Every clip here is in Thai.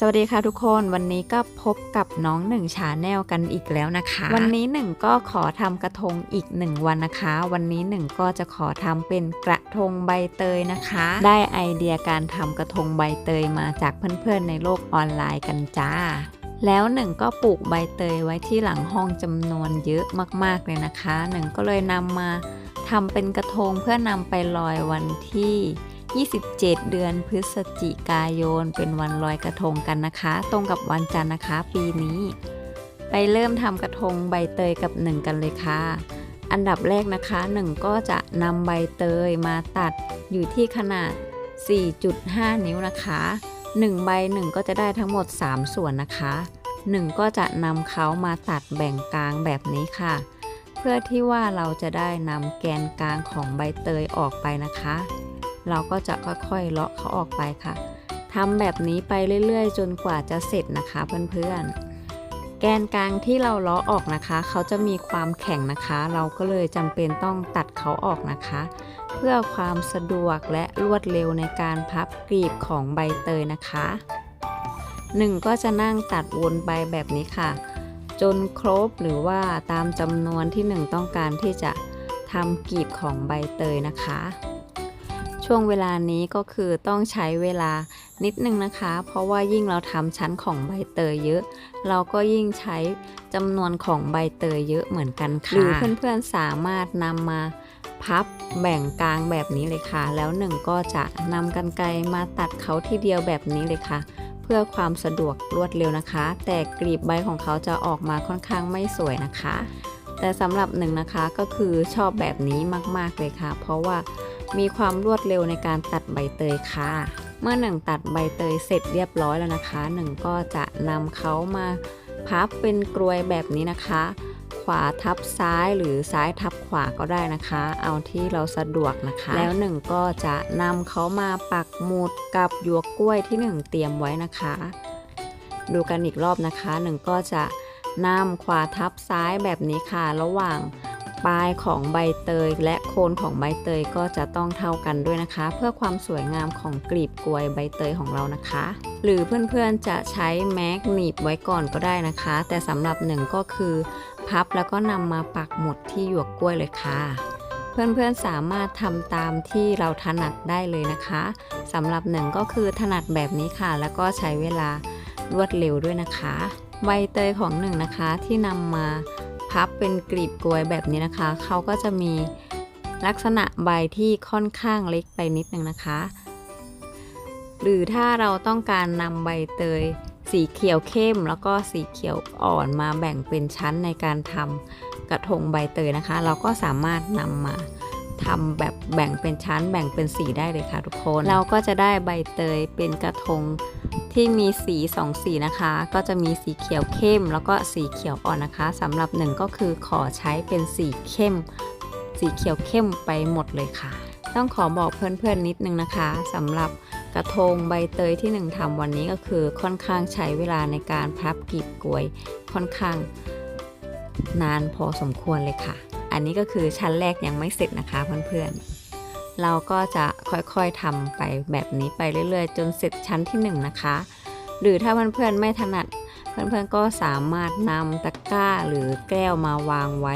สวัสดีค่ะทุกคนวันนี้ก็พบกับน้องหนึ่งชาแนลกันอีกแล้วนะคะ วันนี้หนึ่งก็ขอทำกระทงอีกหนึ่งวันนะคะ วันนี้หนึ่งก็จะขอทำเป็นกระทงใบเตยนะคะ ได้ไอเดียการทำกระทงใบเตยมาจากเพื่อนๆในโลกออนไลน์กันจ้าแล้วหนึ่งก็ปลูกใบเตยไว้ที่หลังห้องจำนวนเยอะมาก ๆเลยนะคะหนึ่งก็เลยนำมาทำเป็นกระทงเพื่อนำไปลอยวันที่ 27 เดือนพฤศจิกายน เป็นวันลอยกระทงกันนะคะ ตรงกับวันจันทร์นะคะ ปีนี้ ไปเริ่มทำกระทงใบเตยกับหนึ่งกันเลยค่ะ อันดับแรกนะคะหนึ่งก็จะนำใบเตยมาตัดอยู่ที่ขนาด 4.5 นิ้วนะคะ 1 ใบหนึ่งก็จะได้ทั้งหมด 3 ส่วนนะคะหนึ่งก็จะนำเขามาตัดแบ่งกลางแบบนี้ค่ะ เพื่อที่ว่าเราจะได้นำแกนกลางของใบเตยออกไปนะคะ เราก็จะค่อยๆเลาะเขาออกไปค่ะทำแบบนี้ไปเรื่อยๆ จนกว่าจะเสร็จนะคะเพื่อนๆแกนกลางที่เราเลาะออกนะคะ เขาจะมีความแข็งนะคะ เราก็เลยจำเป็นต้องตัดเขาออกนะคะ เพื่อความสะดวกและรวดเร็วในการพับกลีบของใบเตยนะคะหนึ่งก็จะนั่งตัดวนไปแบบนี้ค่ะ จนครบหรือว่าตามจำนวนที่หนึ่งต้องการที่จะทำกลีบของใบเตยนะคะ ช่วงเวลานี้ก็คือต้องใช้เวลานิดนึงนะคะ เพราะว่ายิ่งเราทำชั้นของใบเตยเยอะ เราก็ยิ่งใช้จำนวนของใบเตยเยอะเหมือนกันค่ะหรือเพื่อนๆสามารถนำมาพับแบ่งกลางแบบนี้เลยค่ะ แล้วหนึ่งก็จะนำกันไกรมาตัดเขาทีเดียวแบบนี้เลยค่ะ เพื่อความสะดวกรวดเร็วนะคะ แต่กลีบใบของเขาจะออกมาค่อนข้างไม่สวยนะคะ แต่สำหรับหนึ่งนะคะก็คือชอบแบบนี้มาก ๆเลยค่ะ เพราะว่า มีความรวดเร็วในการตัดใบเตยค่ะ เมื่อหนึ่งตัดใบเตยเสร็จเรียบร้อยแล้วนะคะหนึ่งก็จะนำเขามาพับเป็นกลวยแบบนี้นะคะ ขวาทับซ้ายหรือซ้ายทับขวาก็ได้นะคะ เอาที่เราสะดวกนะคะ แล้วหนึ่งก็จะนำเขามาปักหมุดกับหยวกกล้วยที่หนึ่งเตรียมไว้นะคะ ดูกันอีกรอบนะคะหนึ่งก็จะนำขวาทับซ้ายแบบนี้ค่ะ ระหว่าง ปลายของใบเตยและโคนของใบเตยก็จะต้องเท่ากันด้วยนะคะ เพื่อความสวยงามของกลีบกลวยใบเตยของเรานะคะ หรือเพื่อนๆจะใช้แม็กหนีบไว้ก่อนก็ได้นะคะ แต่สำหรับหนึ่งก็คือ พับแล้วก็นำมาปักหมุดที่หยวกกล้วยเลยค่ะ เพื่อนๆสามารถทำตามที่เราถนัดได้เลยนะคะสำหรับหนึ่งก็คือถนัดแบบนี้ค่ะ แล้วก็ใช้เวลารวดเร็วด้วยนะคะ ใบเตยของหนึ่งนะคะที่นำมา พับเป็นกลีบกลวยแบบนี้นะคะ เขาก็จะมีลักษณะใบที่ค่อนข้างเล็กไปนิดนึงนะคะ หรือถ้าเราต้องการนำใบเตยสีเขียวเข้มแล้วก็สีเขียวอ่อนมาแบ่งเป็นชั้นในการทำกระทงใบเตยนะคะ เราก็สามารถนำมาทำแบบ แบ่งเป็นชั้นแบ่งเป็นสีได้เลยค่ะทุกคน เราก็จะได้ใบเตยเป็นกระทงที่มีสีสองสีนะคะ ก็จะมีสีเขียวเข้ม แล้วก็สีเขียวอ่อนนะคะสำหรับหนึ่งก็คือขอใช้เป็นสีเข้ม สีเขียวเข้มไปหมดเลยค่ะ ต้องขอบอกเพื่อนๆนิดนึงนะคะสำหรับกระทงใบเตยที่หนึ่งทำวันนี้ก็คือค่อนข้างใช้เวลาในการพับกลีบกลวยค่อนข้างนานพอสมควรเลยค่ะ อันนี้ก็คือชั้นแรกยังไม่เสร็จนะคะเพื่อนๆ เราก็จะค่อยๆทำไปแบบนี้ไปเรื่อยๆ จนเสร็จชั้นที่1นงนะคะ หรือถ้าเพื่อนๆไม่ถนัด เพื่อนๆก็สามารถนำตะกร้าหรือแก้วมาวางไว้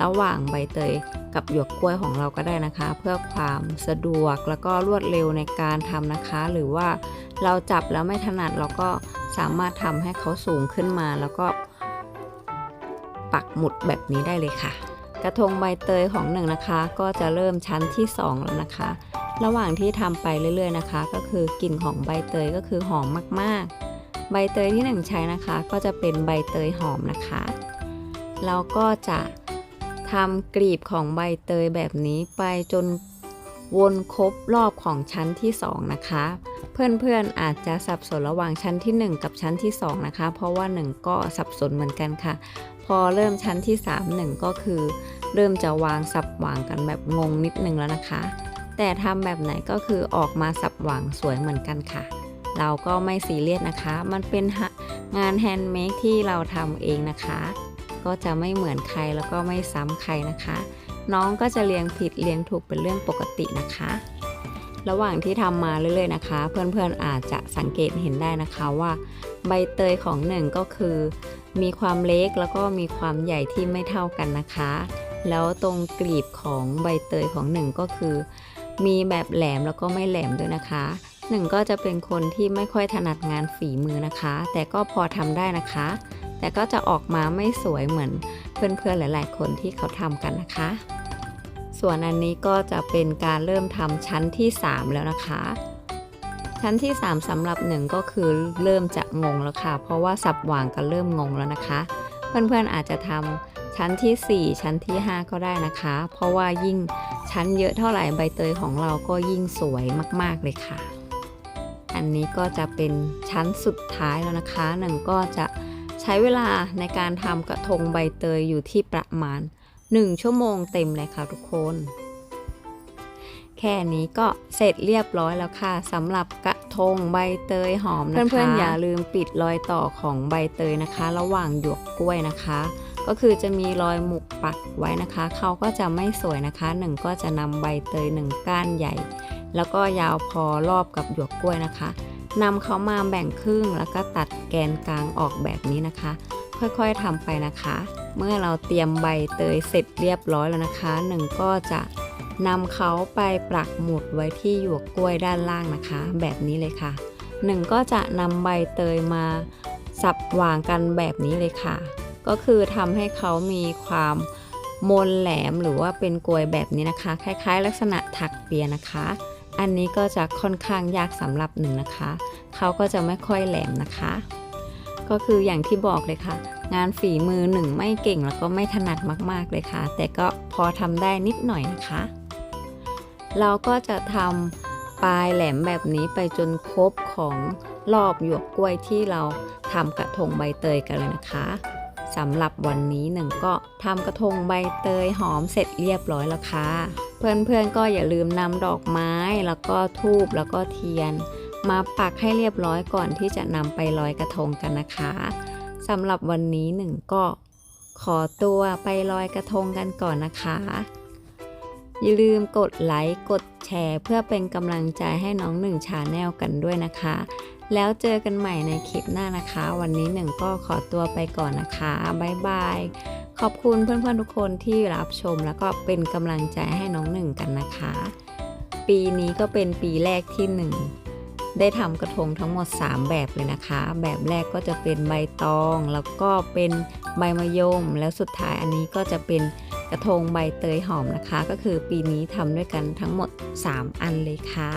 ระหว่างใบเตยกับหยวกกล้วยของเราก็ได้นะคะ เพื่อความสะดวกแล้วก็รวดเร็วในการทำนะคะ หรือว่าเราจับแล้วไม่ถนัดเราก็สามารถทำให้เขาสูงขึ้นมาแล้วก็ปักหมุดแบบนี้ได้เลยค่ะ กระทงใบเตยของหนึ่งนะคะ ก็จะเริ่มชั้นที่ 2 แล้วนะคะ ระหว่างที่ทำไปเรื่อยๆนะคะ ก็คือกลิ่นของใบเตยก็คือหอมมากๆ ใบเตยที่หนึ่งใช้นะคะ ก็จะเป็นใบเตยหอมนะคะเราก็จะทำกลีบของใบเตยแบบนี้ไปจน วนครบรอบของชั้นที่ 2 นะคะ เพื่อนๆอาจจะสับสนระหว่างชั้นที่ 1 กับชั้นที่ 2 นะคะ เพราะว่า 1 ก็สับสนเหมือนกันค่ะ พอเริ่มชั้นที่ 3 1 ก็คือ เริ่มจะวางสับวางกันแบบงงนิดนึงแล้วนะคะ แต่ทำแบบไหนก็คือออกมาสับวางสวยเหมือนกันค่ะ เราก็ไม่ซีเรียสนะคะ มันเป็นงานแฮนด์เมดที่เราทำเองนะคะ ก็จะไม่เหมือนใครแล้วก็ไม่ซ้ำใครนะคะ น้องก็จะเรียงผิดเรียงถูกเป็นเรื่องปกตินะคะ ระหว่างที่ทำมาเรื่อยๆนะคะ เพื่อนๆอาจจะสังเกตเห็นได้นะคะว่า ใบเตยของหนึ่งก็คือ มีความเล็กแล้วก็มีความใหญ่ที่ไม่เท่ากันนะคะ แล้วตรงกลีบของใบเตยของหนึ่งก็คือ มีแบบแหลมแล้วก็ไม่แหลมด้วยนะคะหนึ่งก็จะเป็นคนที่ไม่ค่อยถนัดงานฝีมือนะคะ แต่ก็พอทำได้นะคะ แต่ก็จะออกมาไม่สวยเหมือนเพื่อนๆหลาย ๆ คนที่เขาทำกันนะคะ ส่วนอันนี้ก็จะเป็นการเริ่มทำชั้นที่ 3 แล้วนะคะ ชั้นที่ 3สำหรับหนึ่งก็คือเริ่มจะงงแล้วค่ะ เพราะว่าสับวางก็เริ่มงงแล้วนะคะ เพื่อนๆอาจจะทำชั้นที่ 4 ชั้นที่ 5 ก็ได้นะคะ เพราะว่ายิ่งชั้นเยอะเท่าไหร่ใบเตยของเราก็ยิ่งสวยมากๆเลยค่ะ อันนี้ก็จะเป็นชั้นสุดท้ายแล้วนะคะหนึ่งก็จะใช้เวลาในการทำกระทงใบเตยอยู่ที่ประมาณ 1 ชั่วโมงเต็มเลยค่ะทุกคน แค่นี้ก็เสร็จเรียบร้อยแล้วค่ะสำหรับกระทงใบเตยหอมนะคะ เพื่อนๆอย่าลืมปิดรอยต่อของใบเตยนะคะ ระหว่างหยวกกล้วยนะคะ ก็คือจะมีรอยหมุกปักไว้นะคะ เขาก็จะไม่สวยนะคะหนึ่งก็จะนำใบเตยหนึ่งก้านใหญ่ แล้วก็ยาวพอรอบกับหยวกกล้วยนะคะ นำเขามาแบ่งครึ่งแล้วก็ตัดแกนกลางออกแบบนี้นะคะ ค่อยๆทำไปนะคะ เมื่อเราเตรียมใบเตยเสร็จเรียบร้อยแล้วนะคะหนึ่งก็จะนำเขาไปปักหมุดไว้ที่หยวกกล้วยด้านล่างนะคะ แบบนี้เลยค่ะหนึ่งก็จะนำใบเตยมาสับวางกันแบบนี้เลยค่ะ ก็คือทำให้เขามีความมนแหลมหรือว่าเป็นกลวยแบบนี้นะคะ คล้ายๆ ลักษณะถักเปียนะคะ อันนี้ก็จะค่อนข้างยากสำหรับหนึ่งนะคะ เขาก็จะไม่ค่อยแหลมนะคะ ก็คืออย่างที่บอกเลยค่ะ งานฝีมือหนึ่งไม่เก่งแล้วก็ไม่ถนัดมาก ๆเลยค่ะ แต่ก็พอทำได้นิดหน่อยนะคะ เราก็จะทำปลายแหลมแบบนี้ไปจนครบของรอบหยวกกล้วยที่เราทำกระทงใบเตยกันเลยนะคะสำหรับวันนี้หนึ่งก็ทำกระทงใบเตยหอมเสร็จเรียบร้อยแล้วค่ะ เพื่อนๆก็อย่าลืมนำดอกไม้แล้วก็ทูบแล้วก็เทียน มาปักให้เรียบร้อยก่อนที่จะนำไปลอยกระทงกันนะคะสำหรับวันนี้หนึ่งก็ขอตัวไปลอยกระทงกันก่อนนะคะ อย่าลืมกดไลค์กดแชร์เพื่อเป็นกำลังใจให้น้องหนึ่งชาแนลกันด้วยนะคะ แล้วเจอกันใหม่ในคลิปหน้านะคะ วันนี้หนึ่งก็ขอตัวไปก่อนนะคะ บ๊ายบาย ขอบคุณเพื่อนๆทุกคนที่รับชมแล้วก็เป็นกำลังใจให้น้องหนึ่งกันนะคะ ปีนี้ก็เป็นปีแรกที่หนึ่งได้ทำกระทงทั้งหมด 3 แบบเลยนะคะ แบบแรกก็จะเป็นใบตอง แล้วก็เป็นใบมะยม แล้วสุดท้ายอันนี้ก็จะเป็นกระทงใบเตยหอมนะคะ ก็คือปีนี้ทำด้วยกันทั้งหมด 3 อันเลยค่ะ